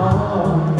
วั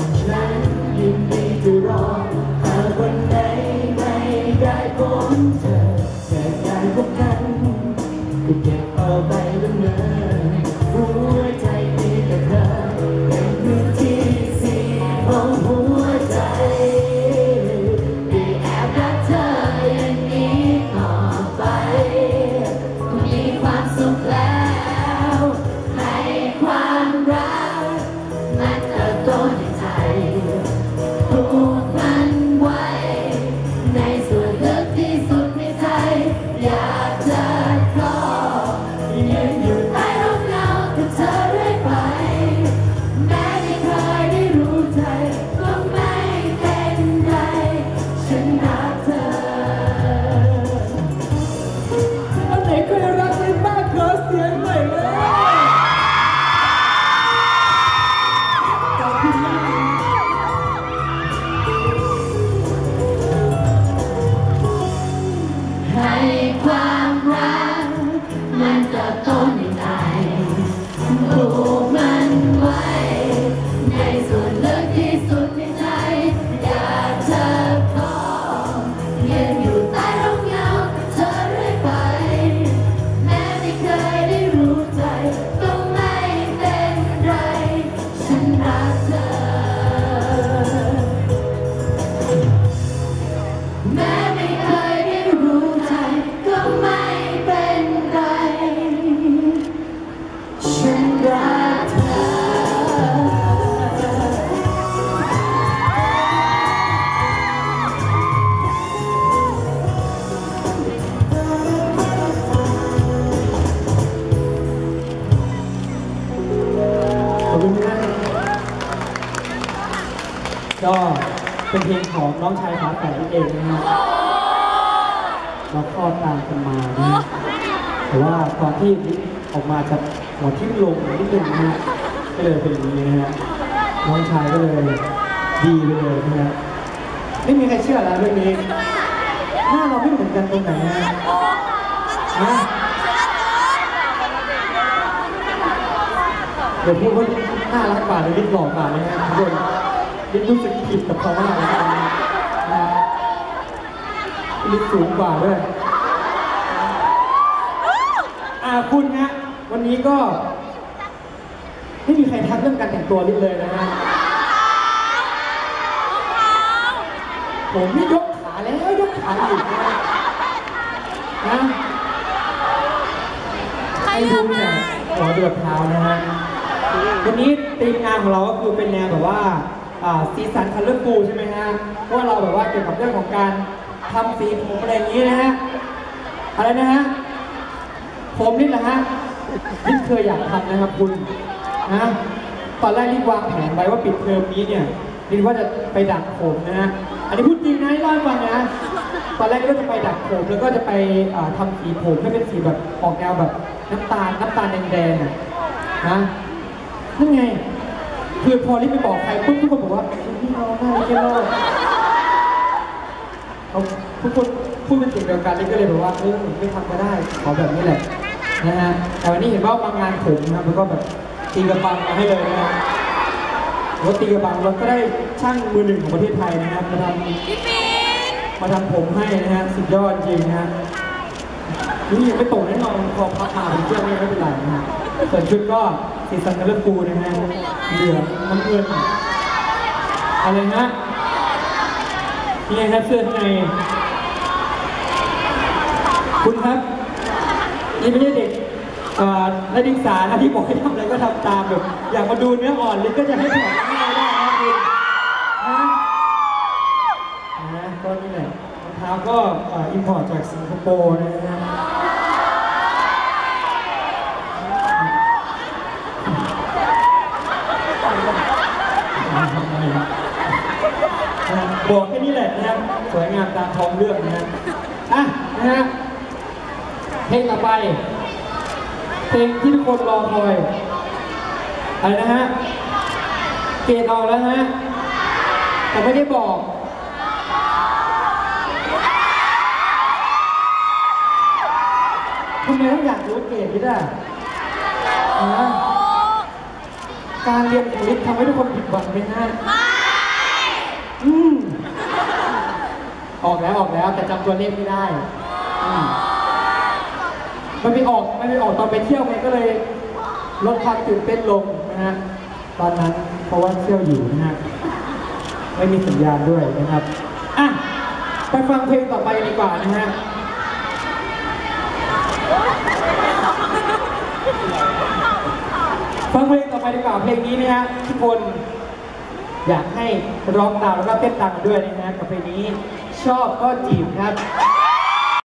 คุณมากก็เป็นเพลงของน้องชายฝาแฝดนั่นเองนะฮะเราคลอดตามกันมานะฮะแต่ว่าตอนที่ออกมาจะหัวทิ่มลงนิดนึงนะฮะก็เลยเป็นอย่างนี้นะฮะน้องชายก็เลยดีไปเลยนะฮะไม่มีใครเชื่อแล้วเรื่องนี้หน้าเราไม่เหมือนกันตรงไหนฮะนะเดี๋ยวพูดว่า น่ารักกว่าหรือลิ้นหล่อกว่านะฮะทุกคนลิ้นรู้สึกผิดกับเขามากเลยนะฮะลิ้นสูงกว่าด้วยอ่าคุณฮะวันนี้ก็ไม่มีใครทักเรื่องการแต่งตัวลิ้นเลยนะฮะผมนี่ยกขาแล้วยกขาอีกนะนะใครดูเนี่ยหัวเดือดเท้านะฮะวันนี้ ทีมงานของเราก็คือเป็นแนวแบบว่าสีสันคัลเลอร์ฟูใช่ไหมฮะเพราะเราแบบว่าเกี่ยวกับเรื่องของการทำสีผมอะไรอย่างนี้นะฮะอะไรนะฮะผมนี่แหละฮะที่เคยอยากทำนะครับคุณนะตอนแรกที่วางแผนไว้ว่าปิดเทอมนี้เนี่ยนิดว่าจะไปดัดผมนะฮะอันนี้พูดจริงนะเล่าให้ฟังนะตอนแรกก็จะไปดัดผมแล้วก็จะไปอ่าทำสีผมให้เป็นสีแบบออกแนวแบบน้ำตาลน้ำตาลแดงๆนะ นั่นไง คือพอรีบไปบอกใครปุ๊บทุกคนบอกว่าพี่น้องน่ารักแค่โลกเขาทุกคนพูดเป็นเสียงเดียวกันเลยก็เลยบอกว่าเออไม่ทำก็ได้ขอแบบนี้แหละนะฮะแต่วันนี้เห็นว่าบางงานผมนะครับมันก็แบบตีกระบังมาให้เลยนะฮะรถตีกระบังเราก็ได้ช่างมือหนึ่งของประเทศไทยนะครับมาทำมาทำผมให้นะฮะสุดยอดจริงนะฮะ นี่ยังไม่ตกแน่นอนพอพับมาเป็นเครื่องไม่เป็นไรนะส่วนชุดก็สีสันกัลเลอร์ฟูนะฮะเหลืองน้ำเงินอะไรนะนี่ครับเสื้อข้างในคุณครับนี่ไม่ใช่เด็กอ่อนักศึกษานะที่บอกให้ทำอะไรก็ทำตามแบบอยากมาดูเนื้ออ่อนลิ้นก็จะให้ถอดไม่ได้นะคุณนะนะก็นี่แหละรองเท้าก็อินพอร์ตจากสิงคโปร์นะฮะ บอกแค่นี้แหละนะครับสวยงามตามท้องเรื่องนะฮะอะนะฮะเพลงต่อไปเพลงที่ทุกคนรอคอยอะไรนะฮะเกณฑ์ออกแล้วฮะแต่ไม่ได้บอกทำไมต้องอยากรู้เกณฑ์พี่ด่ะอ่าการเรียนของลิศทำให้ทุกคนผิดหวังไหมฮะ อืมออกแล้วออกแล้วแต่จำตัวเลขไม่ได้อืมมันไปออกมันไปออกตอนไปเที่ยวมันก็เลยลดความตื่นเต้นลงนะฮะตอนนั้นเพราะว่าเที่ยวอยู่นะฮะไม่มีสัญญาณด้วยนะครับอะไปฟังเพลงต่อไปดีกว่านะฮะฟังเพลงต่อไปดีกว่าเพลงนี้นะฮะทุกคน อยากให้ร้องตามแล้วก็เต้นตามกันด้วยนะฮะกับเพลงนี้ชอบก็จีบครับ